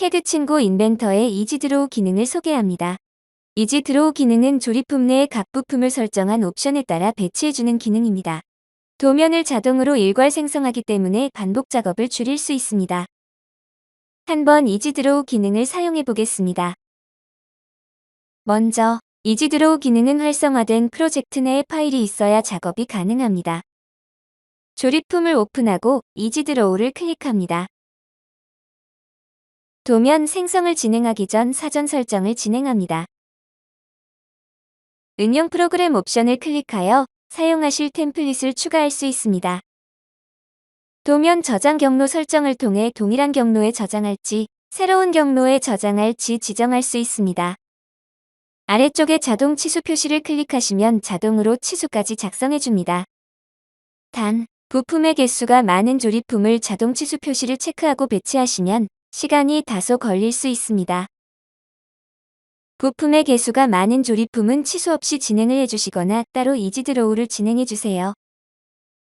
캐드 친구 인벤터의 이지 드로우 기능을 소개합니다. 이지 드로우 기능은 조립품 내의 각 부품을 설정한 옵션에 따라 배치해주는 기능입니다. 도면을 자동으로 일괄 생성하기 때문에 반복 작업을 줄일 수 있습니다. 한번 이지 드로우 기능을 사용해 보겠습니다. 먼저 이지 드로우 기능은 활성화된 프로젝트 내에 파일이 있어야 작업이 가능합니다. 조립품을 오픈하고 이지 드로우를 클릭합니다. 도면 생성을 진행하기 전 사전 설정을 진행합니다. 응용 프로그램 옵션을 클릭하여 사용하실 템플릿을 추가할 수 있습니다. 도면 저장 경로 설정을 통해 동일한 경로에 저장할지 새로운 경로에 저장할지 지정할 수 있습니다. 아래쪽에 자동 치수 표시를 클릭하시면 자동으로 치수까지 작성해줍니다. 단, 부품의 개수가 많은 조립품을 자동 치수 표시를 체크하고 배치하시면 시간이 다소 걸릴 수 있습니다. 부품의 개수가 많은 조립품은 치수 없이 진행을 해주시거나 따로 이지 드로우를 진행해주세요.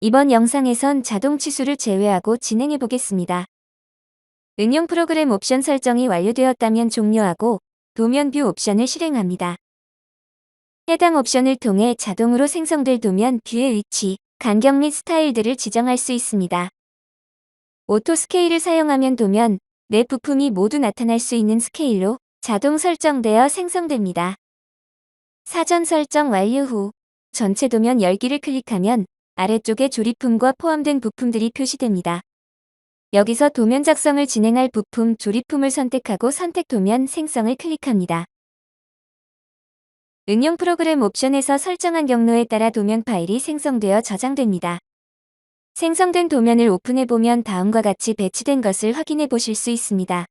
이번 영상에선 자동 치수를 제외하고 진행해 보겠습니다. 응용 프로그램 옵션 설정이 완료되었다면 종료하고 도면 뷰 옵션을 실행합니다. 해당 옵션을 통해 자동으로 생성될 도면 뷰의 위치, 간격 및 스타일들을 지정할 수 있습니다. 오토 스케일을 사용하면 도면 내 부품이 모두 나타날 수 있는 스케일로 자동 설정되어 생성됩니다. 사전 설정 완료 후 전체 도면 열기를 클릭하면 아래쪽에 조립품과 포함된 부품들이 표시됩니다. 여기서 도면 작성을 진행할 부품 조립품을 선택하고 선택 도면 생성을 클릭합니다. 응용 프로그램 옵션에서 설정한 경로에 따라 도면 파일이 생성되어 저장됩니다. 생성된 도면을 오픈해보면 다음과 같이 배치된 것을 확인해 보실 수 있습니다.